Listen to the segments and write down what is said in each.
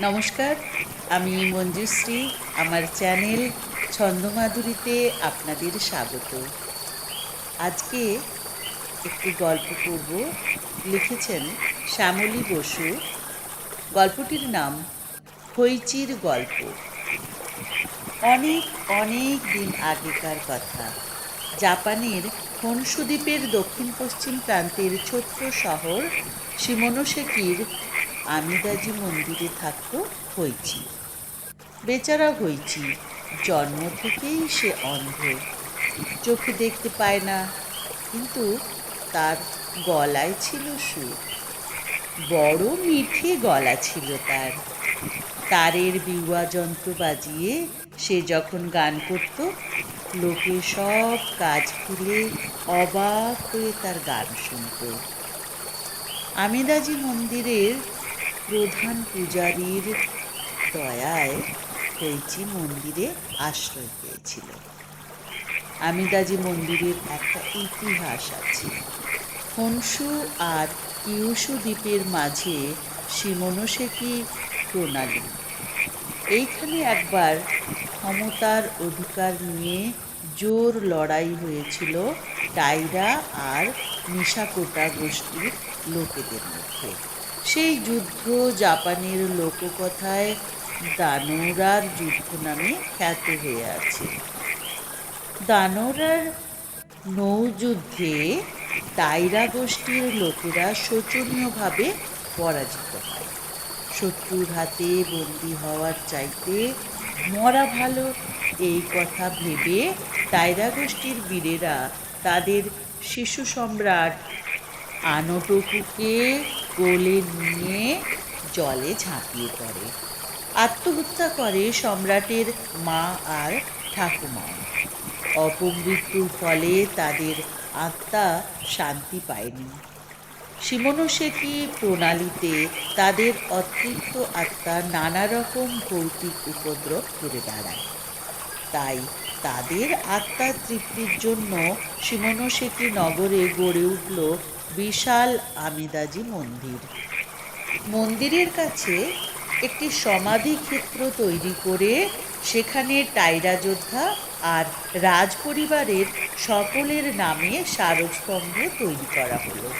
নমস্কার, আমি মঞ্জুশ্রী, আমার চ্যানেল ছন্দমাধুরীতে আপনাদের স্বাগত। আজকে একটি গল্প করব লিখেছেন শ্যামলী বসু। গল্পটির নাম হইচির গল্প। অনেক অনেক দিন আগেকার কথা। জাপানের হনসু দ্বীপের দক্ষিণ পশ্চিম প্রান্তের ছোট্ট শহর শিমনোসেকির আমিদাজি মন্দিরে থাকত হইচি বেচারা হইচি জন্ম থেকেই সে অন্ধ। চোখে দেখতে পায় না, কিন্তু তার গলায় ছিল সুর। বড় মিঠে গলা ছিল তার। তারের বিউয়া যন্ত্র বাজিয়ে সে যখন গান করত, লোকে সব কাজ ফেলে অবাক হয়ে তার গান শুনত। আমেদাজি মন্দিরের প্রধান পূজারীর দয়ায় হইচি মন্দিরে আশ্রয় পেয়েছিল। আমিদাজি মন্দিরের একটা ইতিহাস আছে। হনসু আর কিউসু দ্বীপের মাঝে সিমনোসেকি প্রণালী। এইখানে একবার ক্ষমতার অধিকার নিয়ে জোর লড়াই হয়েছিল টাইরা আর নিশাকোটা গোষ্ঠীর লোকেদের মধ্যে। সেই যুদ্ধ জাপানের লোককথায় দানোরার যুদ্ধ নামে খ্যাত হয়ে আছে। দানোরার নৌযুদ্ধে টাইরা গোষ্ঠীর লোকেরা শোচনীয়ভাবে পরাজিত হয়। শত্রুর হাতে বন্দি হওয়ার চাইতে মরা ভালো এই কথা ভেবে টাইরা গোষ্ঠীর বীরেরা তাদের শিশু সম্রাট আনটকুকে কোলে নিয়ে জলে ঝাঁপিয়ে পড়ে। আত্মহত্যা করে সম্রাটের মা আর ঠাকুমা অপমৃত্যুর ফলে তাদের আত্মা শান্তি পায়নি। শিমনোসেকি প্রণালীতে তাদের অতৃপ্ত আত্মা নানা রকম ভৌতিক উপদ্রব করে বেড়ায় তাই তাদের আত্মার তৃপ্তির জন্য শিমনোসেকি নগরে গড়ে উঠল বিশাল আমিদাজি মন্দির। মন্দিরের কাছে একটি সমাধি ক্ষেত্র তৈরি করে সেখানে টাইরা যোদ্ধা আর রাজ পরিবারের সকলের নামে স্মারকস্তম্ভ তৈরি করা হলো।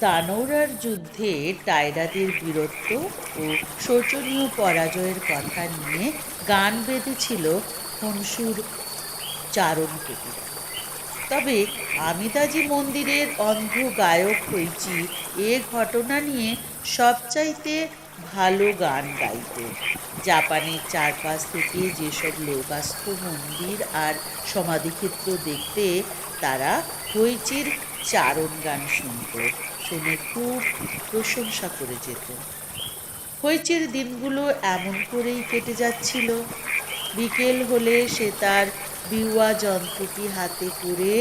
দানৌরার যুদ্ধে টাইরাদের বীরত্ব ও শোচনীয় পরাজয়ের কথা নিয়ে গান বেঁধেছিল হনসুর চারণ কবিরা তবে আমিদাজি মন্দিরের অন্ধ গায়ক হইচি এ ঘটনা নিয়ে সবচাইতে ভালো গান গাইত জাপানের চারপাশ থেকে যেসব লোক আসত মন্দির আর সমাধিক্ষেত্র দেখতে তারা হইচির চারণ গান শুনত, শুনে খুব প্রশংসা করে যেত। হইচির দিনগুলো এমন করেই কেটে যাচ্ছিল। বিকেল হলে সে তার বিওয়া যন্ত্রটি হাতে করে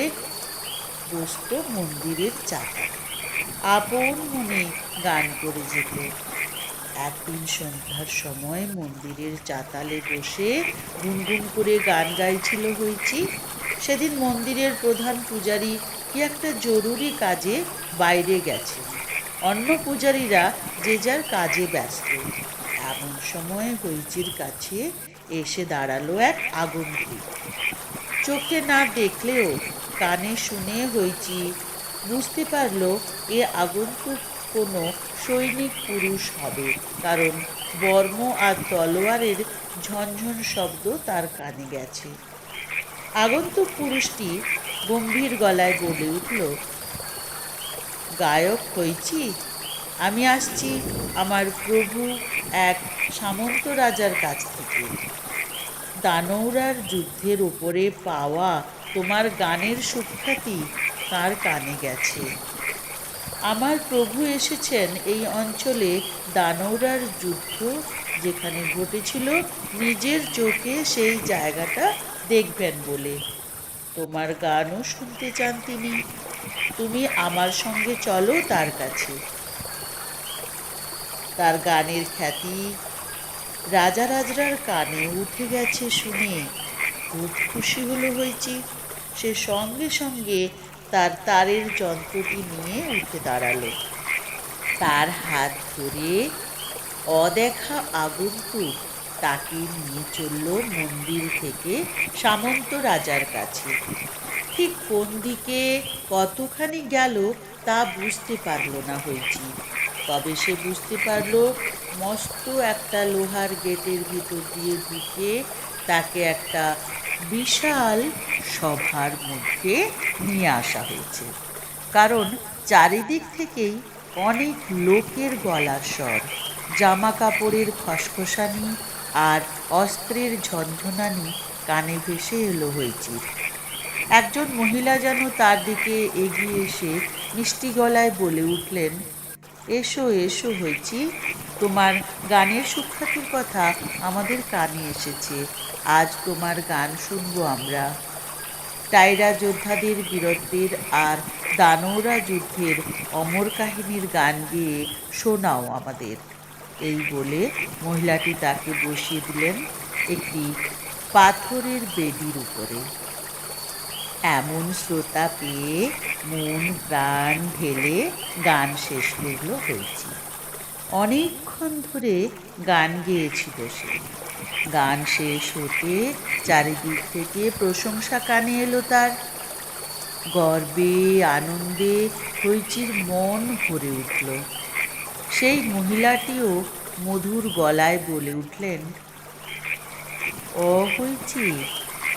বসত মন্দিরের চাকা আপন মনে গান করে যেত। একদিন সন্ধ্যার সময় মন্দিরের চাতালে বসে গুনগুন করে গান গাইছিল হয়েছি সেদিন মন্দিরের প্রধান পূজারী কি একটা জরুরি কাজে বাইরে গেছে অন্য পূজারীরা যে যার কাজে ব্যস্ত। এমন সময় হইচির কাছে এসে দাঁড়াল এক আগন্তুক। চোখে না দেখলেও কানে শুনে হইচি। বুঝতে পারল এ আগন্তুক কোনো সৈনিক পুরুষ হবে, কারণ বর্ম আর তলোয়ারের ঝনঝন শব্দ তার কানে গেছে। আগন্তুক পুরুষটি গম্ভীর গলায় বলে উঠল, গায়ক হইছি আমি আসছি আমার প্রভু এক সামন্ত রাজার কাছ থেকে। দানৌরার যুদ্ধের ওপরে পাওয়া তোমার গানের সুখ্যাতি তার কানে গেছে। আমার প্রভু এসেছেন এই অঞ্চলে দানৌরার যুদ্ধ যেখানে ঘটেছিল, নিজের চোখে সেই জায়গাটা দেখবেন বলে। তোমার গানও শুনতে চান তিনি। তুমি আমার সঙ্গে চলো তার কাছে। তার গানের খ্যাতি রাজা রাজরার কানে উঠে গেছে শুনে। খুব খুশি হলো হয়েছি সে সঙ্গে সঙ্গে তার তারের যন্ত্রটি নিয়ে উঠে দাঁড়াল। তার হাত ধরে অদেখা আগন্তুক তাকে নিয়ে চলল মন্দির থেকে সামন্ত রাজার কাছে। ঠিক কোন দিকে কতখানি গেল তা বুঝতে পারল না হয়েছি তবে সে বুঝতে পারল, মস্ত একটা লোহার গেটের ভিতর দিয়ে ঢুকে তাকে একটা বিশাল সভার মধ্যে নিয়ে আসা হয়েছে। কারণ চারিদিক থেকেই অনেক লোকের গলার স্বর জামা কাপড়ের খসখসানি আর অস্ত্রের ঝনঝনানি কানে ভেসে এলো হয়েছে একজন মহিলা যেন তার দিকে এগিয়ে এসে মিষ্টি গলায় বলে উঠলেন এসো এসো হয়েছি। তোমার গানের সুখ্যাতির কথা আমাদের কানে এসেছে। আজ তোমার গান শুনব আমরা। টাইরা যোদ্ধাদের বীরত্বের আর দানৌরা যুদ্ধের অমর কাহিনীর গান গেয়ে শোনাও আমাদের। এই বলে মহিলাটি তাকে বসিয়ে দিলেন একটি পাথরের বেদির উপরে। এমন শ্রোতা পেয়ে মন প্রাণ ঢেলে গান শেষ করল হয়েছে অনেকক্ষণ ধরে গান গেয়েছিল সে। গান শেষ হতে চারিদিক থেকে প্রশংসা কানে এলো তার। গর্বে, আনন্দে হইচির মন ভরে উঠল। সেই মহিলাটিও মধুর গলায় বলে উঠলেন ও হয়েছি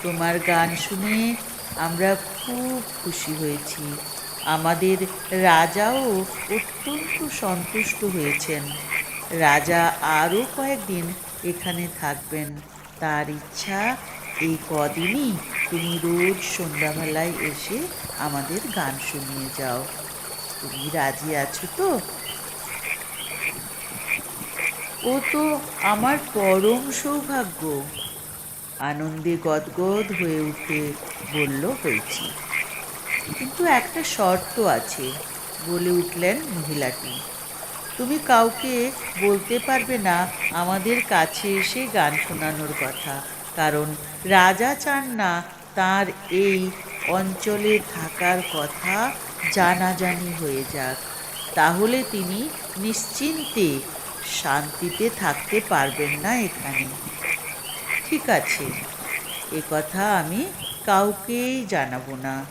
তোমার গান শুনে আমরা খুব খুশি হয়েছি। আমাদের রাজাও অত্যন্ত সন্তুষ্ট হয়েছেন। রাজা আরও কয়েকদিন এখানে থাকবেন। তার ইচ্ছা, এই কদিনই তুমি রোজ সন্ধ্যাবেলায় এসে আমাদের গান শুনিয়ে যাও। তুমি রাজি আছো তো? ও তো আমার পরম সৌভাগ্য। আনন্দে গদগদ হয়ে উঠে বলল, হয়েছি। কিন্তু একটা শর্ত আছে, বলে উঠলেন মহিলাটি। তুমি কাউকে বলতে পারবে না আমাদের কাছে এসে গান শোনানোর কথা, কারণ রাজা চান না তার এই অঞ্চলে থাকার কথা জানাজানি হয়ে যাক। তাহলে তিনি নিশ্চিন্তে শান্তিতে থাকতে পারবেন না এখানে। ঠিক আছে। এ কথা আমি কাউকেই জানাব না।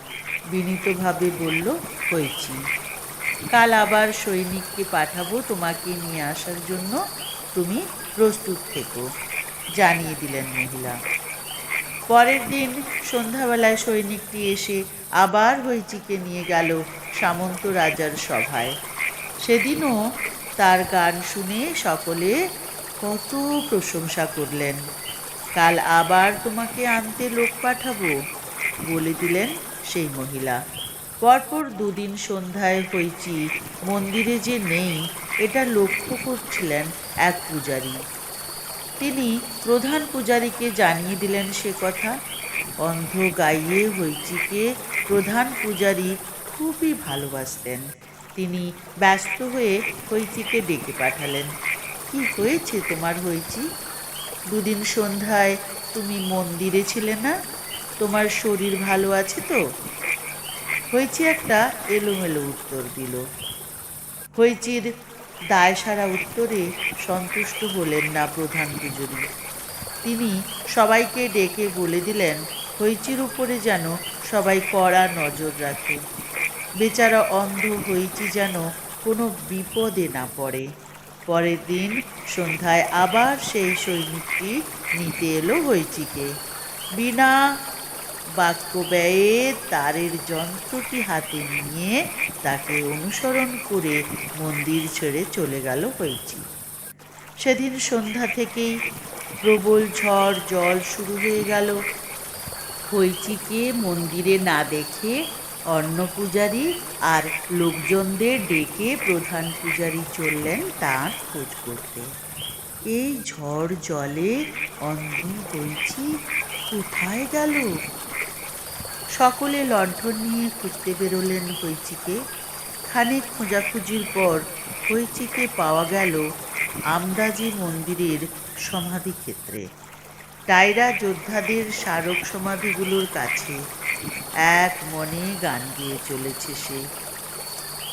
বিনীতভাবে বলল, হয়েছি। কাল আবার সৈনিককে পাঠাবো তোমাকে নিয়ে আসার জন্য। তুমি প্রস্তুত থেকো। জানিয়ে দিলেন মহিলা। পরের দিন সন্ধ্যাবেলায় সৈনিকটি এসে আবার হইচিকে নিয়ে গেল সামন্ত রাজার সভায়। সেদিনও তার গান শুনে সকলে কত প্রশংসা করলেন। কাল আবার তোমাকে আনতে লোক পাঠাবো, বলে দিলেন সেই মহিলা। পরপর দুদিন সন্ধ্যায় হইচি, মন্দিরে যে নেই, এটা লক্ষ্য করছিলেন এক পূজারী। তিনি প্রধান পূজারীকে জানিয়ে দিলেন সে কথা। অন্ধ গাইয়ে হইচিকে প্রধান পূজারী খুবই ভালোবাসতেন। তিনি ব্যস্ত হয়ে হইচিকে ডেকে পাঠালেন। কি হয়েছে তোমার হইচি? দুদিন সন্ধ্যায় তুমি মন্দিরে ছিলে না? তোমার শরীর ভালো আছে তো? হয়েছি একটা এলোমেলো উত্তর দিল। হইচির দায় সারা উত্তরে সন্তুষ্ট হলেন না প্রধান পুজোরী। তিনি সবাইকে ডেকে বলে দিলেন হইচির উপরে যেন সবাই কড়া নজর রাখে। বেচারা অন্ধ হইচি যেন কোনো বিপদে না পড়ে। পরের দিন সন্ধ্যায় আবার সেই সৈনিকটি নিতে এলো হইচিকে বিনা বাক্য ব্যয়ে তারের যন্ত্রটি হাতে নিয়ে তাকে অনুসরণ করে মন্দির ছেড়ে চলে গেল হইচি সেদিন সন্ধ্যা থেকেই প্রবল ঝড় জল শুরু হয়ে গেল। হইচিকে মন্দিরে না দেখে অন্ন পূজারী আর লোকজনদের ডেকে প্রধান পূজারী চললেন তার খোঁজ করতে। এই ঝড় জলে অন্ধ হইছি কোথায় গেল? সকলে লণ্ঠন নিয়ে খুঁজতে বেরোলেন হইচিকে। খানিক খোঁজাখুঁজির পর হইচিকে পাওয়া গেল আমদাজি মন্দিরের সমাধিক্ষেত্রে। টাইরা যোদ্ধাদের স্মারক সমাধিগুলোর কাছে এক মনে গান গেয়ে চলেছে সে।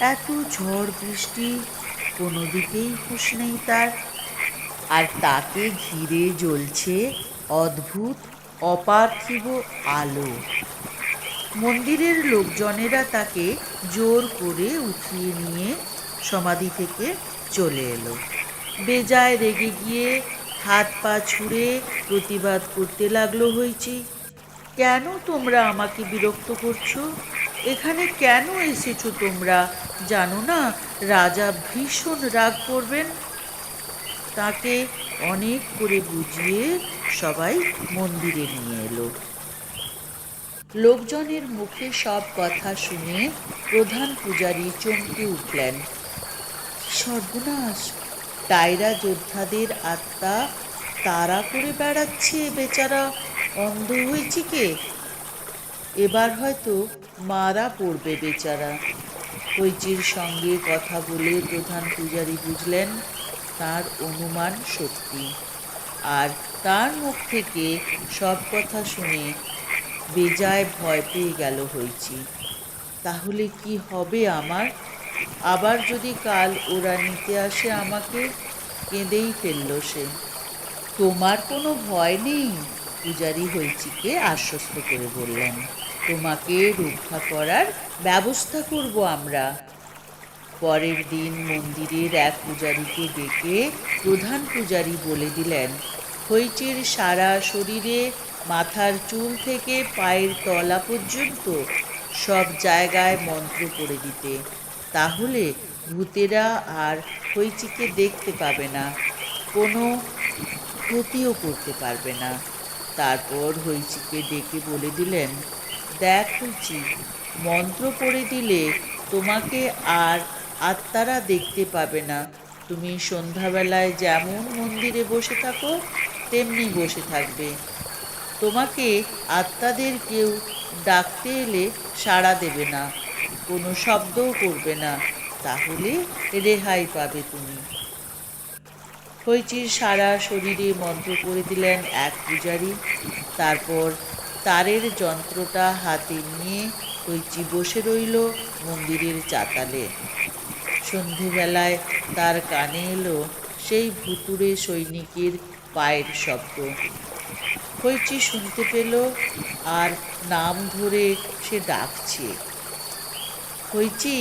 এত ঝড় বৃষ্টি, কোনো দিকেই হুঁশ নেই তার। আর তাকে ঘিরে জ্বলছে অদ্ভুত, অপার্থিব আলো। মন্দিরের লোকজনেরা তাকে জোর করে উঠিয়ে নিয়ে সমাধি থেকে চলে এলো। বেজায় রেগে গিয়ে হাত পা ছুঁড়ে প্রতিবাদ করতে লাগল হয়েছি কেন তোমরা আমাকে বিরক্ত করছ? এখানে কেন এসেছ তোমরা? জানো না, রাজা ভীষণ রাগ করবেন। তাকে অনেক করে বুঝিয়ে সবাই মন্দিরে নিয়ে এলো। লোকজনের মুখে সব কথা শুনে প্রধান পূজারী চমকে উঠলেন। সর্বনাশ টাইরা যোদ্ধাদের আত্মা তাড়া করে বেড়াচ্ছে বেচারা। অন্ধ হয়েছি কে এবার হয়তো মারা পড়বে বেচারা। হৈচির সঙ্গে কথা বলে প্রধান পূজারী বুঝলেন, তার অনুমান সত্যি। আর তার মুখ থেকে সব কথা শুনে বেজায় ভয় পেয়ে গেল হয়েছি তাহলে কি হবে আমার? আবার যদি কাল ওরা নিতে আসে আমাকে, কেঁদেই ফেলল সে। তোমার কোনো ভয় নেই? পূজারি হইচিকে আশ্বস্ত করে বললেন, তোমাকে রক্ষা করার ব্যবস্থা করব আমরা। পরের দিন মন্দিরের এক পূজারীকে ডেকে প্রধান পূজারী বলে দিলেন, হইচির সারা শরীরে, মাথার চুল থেকে পায়ের তলা পর্যন্ত সব জায়গায় মন্ত্র করে দিতে। তাহলে ভূতেরা আর হইচিকে দেখতে পাবে না, কোনো ক্ষতিও করতে পারবে না। তারপর হইচিকে ডেকে বলে দিলেন, দেখ হইচি মন্ত্র পড়ে দিলে তোমাকে আর আত্মারা দেখতে পাবে না। তুমি সন্ধ্যাবেলায় যেমন মন্দিরে বসে থাকো, তেমনি বসে থাকবে। তোমাকে আত্মাদের কেউ ডাকতে এলে সাড়া দেবে না, কোনো শব্দও করবে না। তাহলে রেহাই পাবে তুমি। হইচির সারা শরীরে মন্ত্র করে দিলেন এক পূজারি। তারপর তারের যন্ত্রটা হাতে নিয়ে হইচি বসে রইল মন্দিরের চাতালে। সন্ধেবেলায় তার কানে এলো সেই ভুতুড়ে সৈনিকের পায়ের শব্দ। হইচি শুনতে পেল আর নাম ধরে সে ডাকছে, হইচি,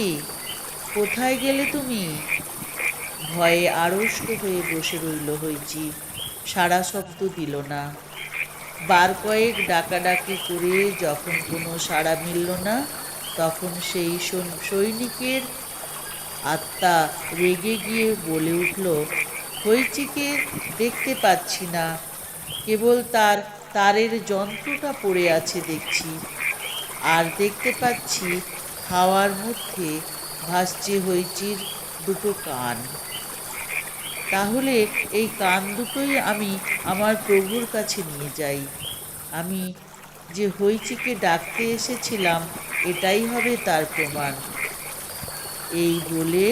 কোথায় গেলে তুমি? ভয়ে আড়ষ্ট হয়ে বসে রইল হইচি সারা শব্দ দিল না। বার কয়েক ডাকাডাকি করে যখন কোনো সাড়া মিলল না, তখন সেই সৈন- সৈনিকের আত্মা রেগে গিয়ে বলে উঠল হইচিকে দেখতে পাচ্ছি না। কেবল তার তারের যন্ত্রটা পড়ে আছে দেখছি। আর দেখতে পাচ্ছি হাওয়ার মধ্যে ভাসছে হইচির দুটো কান। তাহলে এই কান দুটোই আমি আমার প্রভুর কাছে নিয়ে যাই। আমি যে হইচিকে ডাকতে এসেছিলাম, এটাই হবে তার প্রমাণ। এই বলে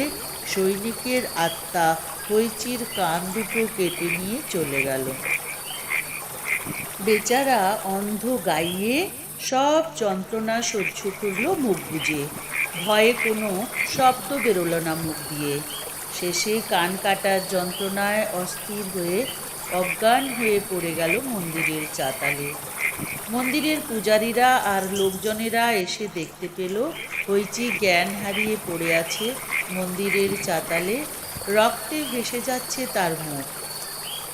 সৈনিকের আত্মা হইচির কান দুটো কেটে নিয়ে চলে গেল। বেচারা অন্ধ গাইয়ে সব যন্ত্রণা সহ্য করল মুখ বুঝে ভয়ে কোনো শব্দ বেরোলো না মুখ দিয়ে। শেষে কান কাটার যন্ত্রণায় অস্থির হয়ে অজ্ঞান হয়ে পড়ে গেল মন্দিরের চাতালে। মন্দিরের পূজারীরা আর লোকজনেরা এসে দেখতে পেল হইচি জ্ঞান হারিয়ে পড়ে আছে মন্দিরের চাতালে, রক্তে ভেসে যাচ্ছে তার মুখ।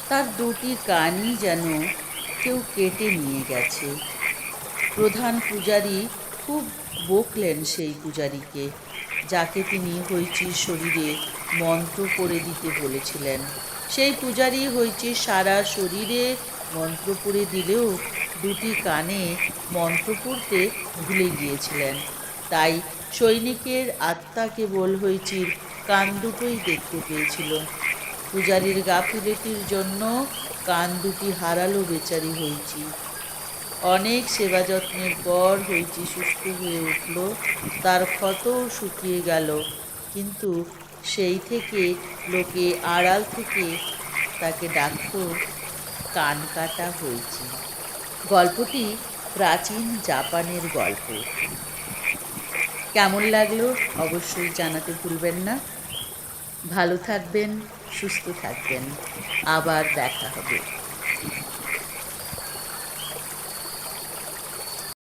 তার দুটি কানই যেন কেউ কেটে নিয়ে গেছে। প্রধান পূজারী খুব বকলেন সেই পূজারীকে, যাকে তিনি হইচির শরীরে মন্ত্র করে দিতে বলেছিলেন। সেই পূজারী হইচির সারা শরীরে মন্ত্র পড়ে দিলেও দুটি কানে মন্ত্র পড়তে ভুলে গিয়েছিলেন। তাই সৈনিকের আত্মা কেবল হইচির কান দুটোই দেখতে পেয়েছিল। পূজারীর গাফিলতির জন্য কান দুটি হারালো বেচারি হইচি অনেক সেবা যত্নের পর হইচি সুস্থ হয়ে উঠল, তার ক্ষতও শুকিয়ে গেল। কিন্তু সেই থেকে লোকে আড়াল থেকে তাকে ডাকত, কান কাটা হয়েছে গল্পটি প্রাচীন জাপানের গল্প। কেমন লাগল অবশ্যই জানাতে ভুলবেন না। ভালো থাকবেন, সুস্থ থাকবেন। আবার দেখা হবে।